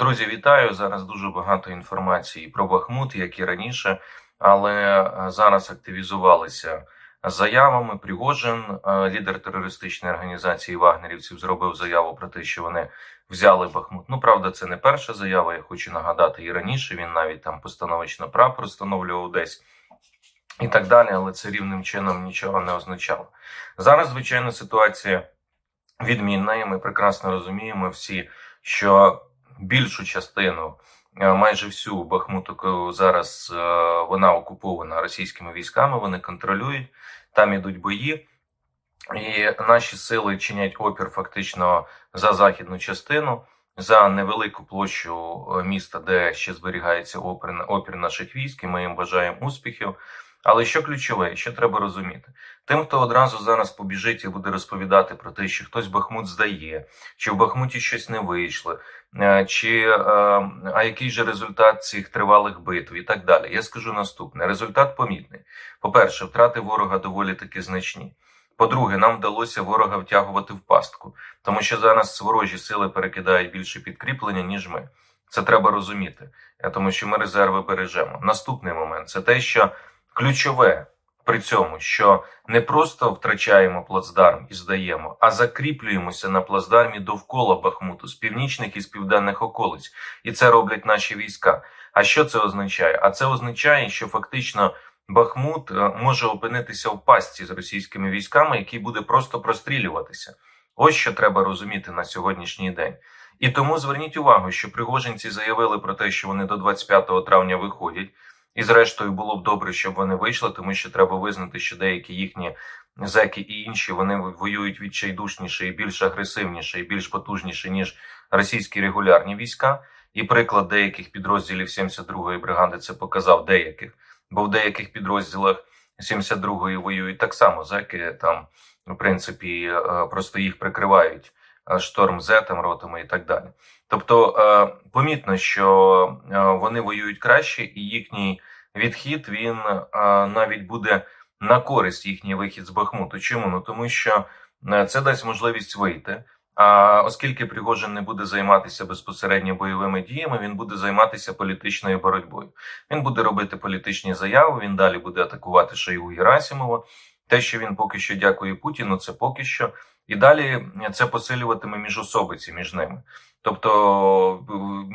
Друзі, вітаю! Зараз дуже багато інформації про Бахмут, як і раніше, але е, зараз активізувалися заявами. Пригожин, е, лідер терористичної організації вагнерівців, зробив заяву про те, що вони взяли Бахмут. Ну правда, це не перша заява. Я хочу нагадати і раніше. Він навіть там постановочно прапор встановлював десь. І так далі, але це рівним чином нічого не означало. Зараз, звичайно, ситуація відмінна, і ми прекрасно розуміємо всі, що більшу частину, е, майже всю Бахмуту зараз е, вона окупована російськими військами. Вони контролюють, там ідуть бої, і наші сили чинять опір фактично за західну частину. За невелику площу е, міста, де ще зберігається опір, опір наших військ, і ми їм бажаємо успіхів. Але що ключове, що треба розуміти, тим, хто одразу зараз побіжить і буде розповідати про те, що хтось Бахмут здає, чи в Бахмуті щось не вийшло, е, чи е, а який же результат цих тривалих битв і так далі. Я скажу наступне: результат помітний. По-перше, втрати ворога доволі таки значні. По-друге, нам вдалося ворога втягувати в пастку, тому що зараз ворожі сили перекидають більше підкріплення, ніж ми. Це треба розуміти, е, тому що ми резерви бережемо. Наступний момент це те, що ключове при цьому, що не просто втрачаємо плацдарм і здаємо, а закріплюємося на плацдармі довкола Бахмуту з північних і з південних околиць, і це роблять наші війська. А що це означає? А це означає, що фактично. Бахмут е, може опинитися в пастці з російськими військами, який буде просто прострілюватися. Ось що треба розуміти на сьогоднішній день. І тому зверніть увагу, що пригожинці заявили про те, що вони до 25 травня виходять. І, зрештою, було б добре, щоб вони вийшли, тому що треба визнати, що деякі їхні зеки і інші вони воюють відчайдушніше і більш агресивніше, і більш потужніше, ніж російські регулярні війська. І приклад деяких підрозділів 72-ї бригади це показав деяких, бо в деяких підрозділах 72-ї воюють так само зеки там, в принципі, е, просто їх прикривають шторм зетом, ротами і так далі. Тобто е, помітно, що е, вони воюють краще, і їхній відхід він е, навіть буде на користь їхній вихід з Бахмуту. Чому? Ну тому що це дасть можливість вийти. А оскільки Пригожин не буде займатися безпосередньо бойовими діями, він буде займатися політичною боротьбою. Він буде робити політичні заяви. Він далі буде атакувати Шойгу Герасимова. Те, що він поки що дякує Путіну, це поки що. І далі це посилюватиме міжособиці між ними. Тобто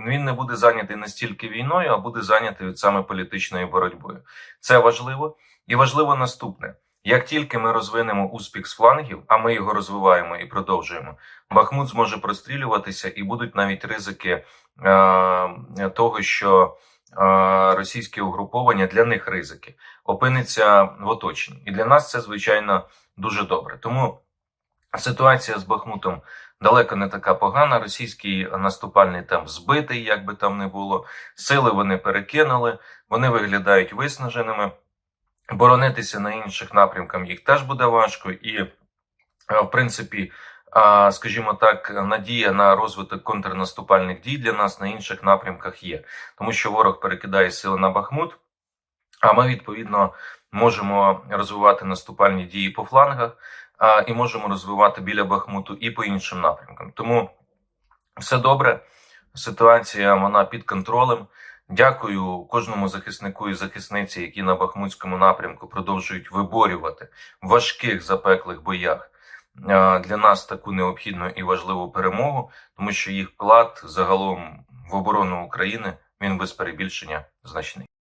він не буде зайнятий настільки війною, а буде зайнятий від саме політичною боротьбою. Це важливо і важливо наступне: як тільки ми розвинемо успіх з флангів, а ми його розвиваємо і продовжуємо, Бахмут зможе прострілюватися, і будуть навіть ризики е, того, що е, російське угруповання для них ризики опиниться в оточенні, і для нас це звичайно дуже добре. Тому. Ситуація з Бахмутом далеко не така погана. Російський наступальний темп збитий, як би там не було. Сили вони перекинули, вони виглядають виснаженими. Боронитися на інших напрямках їх теж буде важко, і, е, в принципі, скажімо так, надія на розвиток контрнаступальних дій для нас на інших напрямках є, тому що ворог перекидає сили на Бахмут, а ми відповідно можемо розвивати наступальні дії по флангах а, і можемо розвивати біля Бахмуту і по іншим напрямкам. Тому все добре. Ситуація вона під контролем. Дякую кожному захиснику і захисниці, які на Бахмутському напрямку продовжують виборювати в важких запеклих боях для нас таку необхідну і важливу перемогу, тому що їх вклад загалом в оборону України він без перебільшення значний.